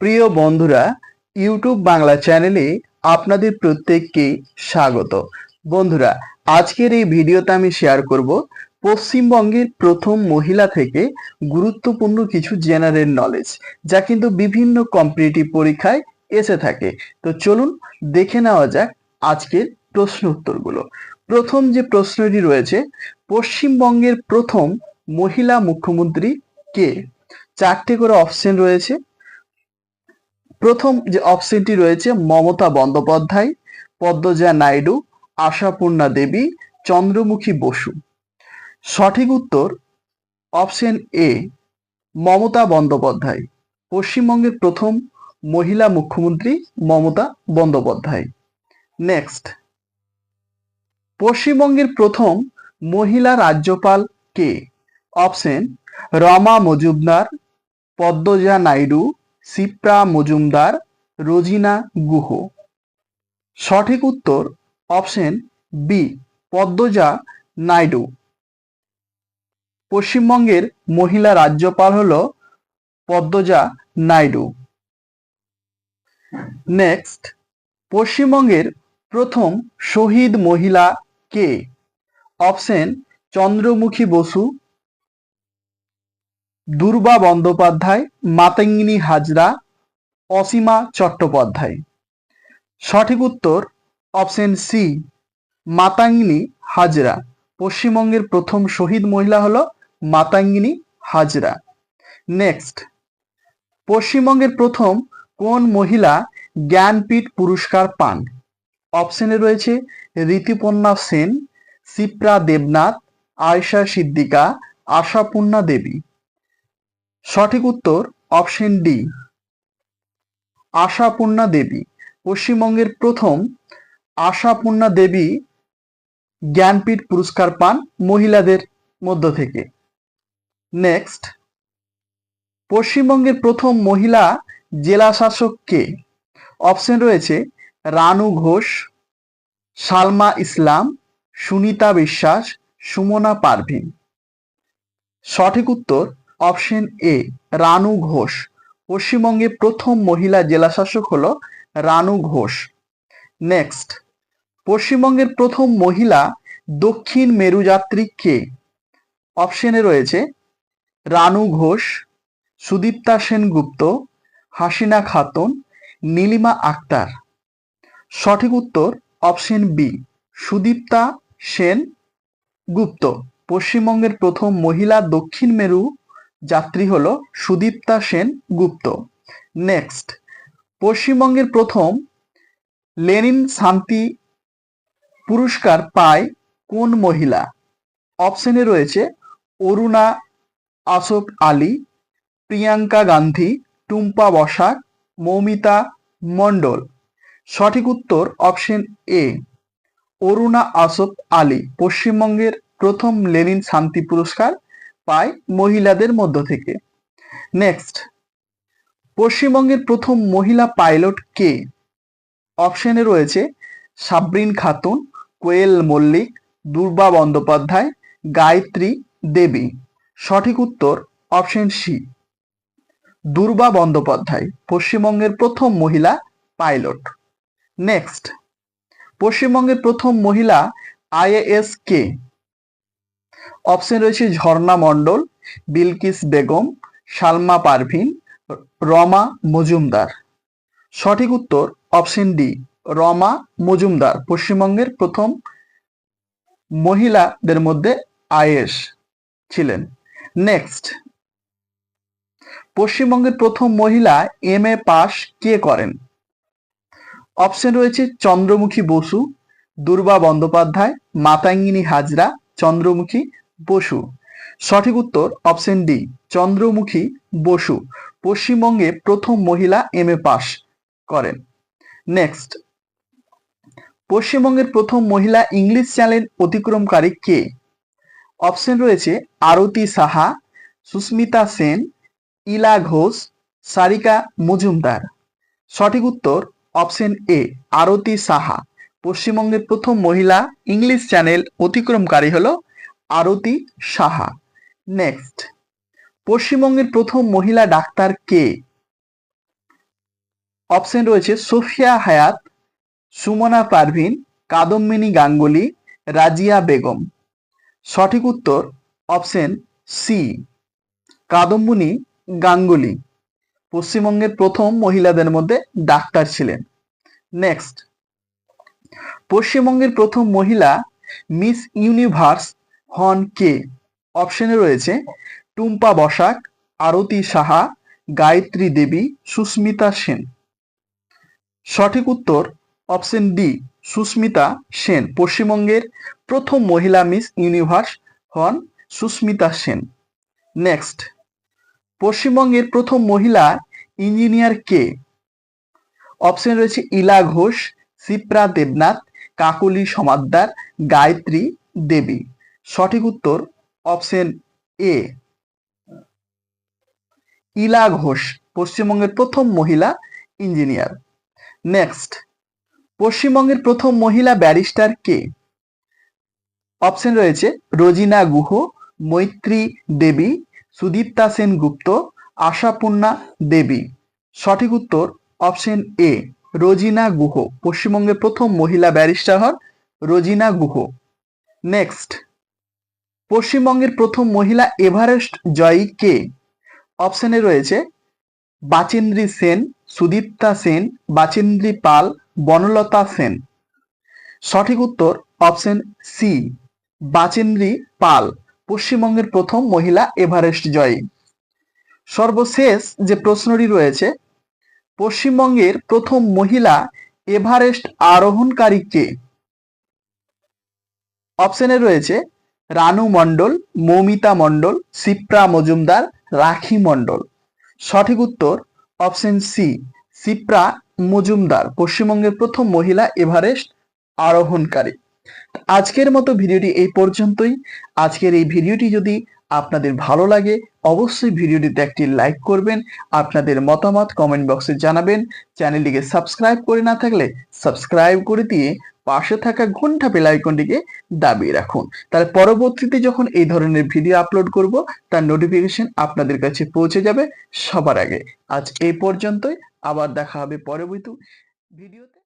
প্রিয় বন্ধুরা ইউটিউব বাংলা চ্যানেলে আপনাদের প্রত্যেককে স্বাগত। বন্ধুরা, আজকের এই ভিডিওতে আমি শেয়ার করব পশ্চিমবঙ্গের প্রথম মহিলা থেকে গুরুত্বপূর্ণ কিছু জেনারেল নলেজ যা কিন্তু বিভিন্ন কম্পিটিটিভ পরীক্ষায় এসে থাকে। তো চলুন দেখে নেওয়া যাক আজকের প্রশ্ন উত্তরগুলো। প্রথম যে প্রশ্নটি রয়েছে, পশ্চিমবঙ্গের প্রথম মহিলা মুখ্যমন্ত্রী কে? চারটে করে অপশন রয়েছে। প্রথম যে অপশনটি রয়েছে, মমতা বন্দ্যোপাধ্যায়, পদ্মজা নাইডু, আশাপূর্ণা দেবী, চন্দ্রমুখী বসু। সঠিক উত্তর অপশন এ, মমতা বন্দ্যোপাধ্যায়। পশ্চিমবঙ্গের প্রথম মহিলা মুখ্যমন্ত্রী মমতা বন্দ্যোপাধ্যায়। নেক্সট পশ্চিমবঙ্গের প্রথম মহিলা রাজ্যপাল কে? অপশন, রমা মজুমদার, পদ্মজা নাইডু সিপ্রা মজুমদার রোজিনা গুহ। সঠিক উত্তর অপশন বি, পদ্মজা নাইডু। পশ্চিমবঙ্গের মহিলা রাজ্যপাল হল পদ্মজা নাইডু। নেক্সট, পশ্চিমবঙ্গের প্রথম শহীদ মহিলা কে? অপশন চন্দ্রমুখী বসু দুর্বা বন্দ্যোপাধ্যায়, মাতঙ্গিনী হাজরা, অসীমা চট্টোপাধ্যায়। সঠিক উত্তর অপশন সি, মাতাঙ্গিনী হাজরা। পশ্চিমবঙ্গের প্রথম শহীদ মহিলা হলো মাতাঙ্গিনী হাজরা। নেক্সট, পশ্চিমবঙ্গের প্রথম কোন মহিলা জ্ঞানপীঠ পুরস্কার পান? অপশনে রয়েছে ঋতুপর্ণা সেন সিপ্রা দেবনাথ, আয়শা সিদ্দিকা, আশাপূর্ণা দেবী। সঠিক উত্তর অপশন ডি। আশাপূর্ণা দেবী, পশ্চিমবঙ্গের প্রথম আশাপূর্ণা দেবী জ্ঞানপীঠ পুরস্কার পান মহিলাদের মধ্য থেকে। নেক্সট পশ্চিমবঙ্গের প্রথম মহিলা জেলা শাসক কে? অপশন রয়েছে রানু ঘোষ, সালমা ইসলাম, সুনিতা বিশ্বাস, সুমনা পারভিন। সঠিক উত্তর অপশন এ, রানু ঘোষ। পশ্চিমবঙ্গে প্রথম মহিলা জেলাশাসক হল রানু ঘোষ। নেক্সট পশ্চিমবঙ্গের প্রথম মহিলা দক্ষিণ মেরুযাত্রী কে? অপশনে রয়েছে, রানু ঘোষ, সুদীপ্তা সেনগুপ্ত, হাসিনা খাতুন, নীলিমা আক্তার। সঠিক উত্তর অপশন বি, সুদীপ্তা সেন গুপ্ত পশ্চিমবঙ্গের প্রথম মহিলা দক্ষিণ মেরু যাত্রী হল সুদীপ্তা সেন গুপ্ত। নেক্সট পশ্চিমবঙ্গের প্রথম লেনিন শান্তি পুরস্কার পায় কোন মহিলা? অপশনে রয়েছে অরুণা আসফ আলী, প্রিয়াঙ্কা গান্ধী, টুম্পা বসাক, মৌমিতা মণ্ডল। সঠিক উত্তর অপশন এ অরুণা আসফ আলী। পশ্চিমবঙ্গের প্রথম লেনিন শান্তি পুরস্কার পায় মহিলাদের মধ্য থেকে। নেক্সট পশ্চিমবঙ্গের প্রথম মহিলা পাইলট কে? অপশনে রয়েছে সাবরিন খাতুন, কোয়েল মল্লিক, দুর্বা বন্দ্যোপাধ্যায়, গায়ত্রী দেবী। সঠিক উত্তর অপশন সি দুর্বা বন্দ্যোপাধ্যায়, পশ্চিমবঙ্গের প্রথম মহিলা পাইলট। নেক্সট পশ্চিমবঙ্গের প্রথম মহিলা আইএএস কে? অপশন রয়েছে ঝর্ণা মণ্ডল, বিলকিস বেগম, সালমা পারভিন, রমা মজুমদার। সঠিক উত্তর অপশন ডি রমা মজুমদার, পশ্চিমবঙ্গের প্রথম মহিলাদের মধ্যে আইএস ছিলেন। নেক্সট পশ্চিমবঙ্গের প্রথম মহিলা এম এ পাস কে করেন? অপশন রয়েছে চন্দ্রমুখী বসু, দুর্বা বন্দ্যোপাধ্যায়, মাতাঙ্গিনী হাজরা চন্দ্রমুখী বসু। সঠিক উত্তর অপশন ডি চন্দ্রমুখী বসু। পশ্চিমবঙ্গে প্রথম মহিলা এম এ পাস করেন। নেক্সট পশ্চিমবঙ্গের প্রথম মহিলা ইংলিশ চ্যানেল অতিক্রমকারী কে? অপশন রয়েছে আরতি সাহা, সুস্মিতা সেন, ইলা ঘোষ, সারিকা মজুমদার। সঠিক উত্তর অপশন এ আরতি সাহা। পশ্চিমবঙ্গের প্রথম মহিলা ইংলিশ চ্যানেল অতিক্রমকারী হলো আরতি সাহা। নেক্সট পশ্চিমবঙ্গের প্রথম মহিলা ডাক্তার কে? অপশন রয়েছে সোফিয়া হায়াত, সুমনা পারভিন, কাদম্বিনী গাঙ্গুলি, রাজিয়া বেগম। সঠিক উত্তর অপশন সি কাদম্বিনী গাঙ্গুলি। পশ্চিমবঙ্গের প্রথম মহিলাদের মধ্যে ডাক্তার ছিলেন। নেক্সট পশ্চিমবঙ্গের প্রথম মহিলা মিস ইউনিভার্স হন কে? অপশনে রয়েছে টুম্পা বসাক, আরতি সাহা, গায়ত্রী দেবী, সুস্মিতা সেন। সঠিক উত্তর অপশন ডি, সুস্মিতা সেন। পশ্চিমবঙ্গের প্রথম মহিলা মিস ইউনিভার্স হন সুস্মিতা সেন। নেক্সট, পশ্চিমবঙ্গের প্রথম মহিলা ইঞ্জিনিয়ার কে? অপশন রয়েছে ইলা ঘোষ, সিপ্রা দেবনাথ কাকলি সমাদ্দার গায়ত্রী দেবী। সঠিক উত্তর অপশন এ। ইলা ঘোষ, পশ্চিমবঙ্গের প্রথম মহিলা ইঞ্জিনিয়ার। নেক্সট, পশ্চিমবঙ্গের প্রথম মহিলা ব্যারিস্টার কে? অপশন রয়েছে রোজিনা গুহ, মৈত্রী দেবী, সুদীপ্তা সেনগুপ্ত, আশাপূর্ণা দেবী। সঠিক উত্তর অপশন এ। রোজিনা গুহ, পশ্চিমবঙ্গের প্রথম মহিলা ব্যারিস্টার হন রোজিনা গুহ। নেক্সট পশ্চিমবঙ্গের প্রথম মহিলা এভারেস্ট জয়ী কে? অপশনে রয়েছে, বাচেন্দ্রী সেন, সুদীপ্তা সেন, বাচেন্দ্রী পাল, বনলতা সেন। সঠিক উত্তর অপশন সি বাচেন্দ্রী পাল, পশ্চিমবঙ্গের প্রথম মহিলা এভারেস্ট জয়ী। সর্বশেষ যে প্রশ্নটি রয়েছে পশ্চিমবঙ্গের প্রথম মহিলা এভারেস্ট আরোহণকারী কে? অপশনে রয়েছে রানু মণ্ডল, মৌমিতা মণ্ডল, সিপ্রা মজুমদার, রাখি মণ্ডল। সঠিক উত্তর অপশন সি সিপ্রা মজুমদার, পশ্চিমবঙ্গের প্রথম মহিলা এভারেস্ট আরোহণকারী। আজকের মতো ভিডিওটি এই পর্যন্তই। আজকের এই ভিডিওটি যদি আপনাদের ভালো লাগে, অবশ্যই ভিডিওটিতে একটি লাইক করবেন, আপনাদের মতামত কমেন্ট বক্সে জানাবেন। চ্যানেলটিকে সাবস্ক্রাইব করে না থাকলে সাবস্ক্রাইব করে দিয়ে পাশে থাকা ঘণ্টা বেল আইকনটিকে দাবিয়ে রাখুন। তাহলে পরবর্তীতে যখন এই ধরনের ভিডিও আপলোড করব, তার নোটিফিকেশন আপনাদের কাছে পৌঁছে যাবে সবার আগে। আজ এই পর্যন্তই, আবার দেখা হবে পরবর্তী ভিডিওতে।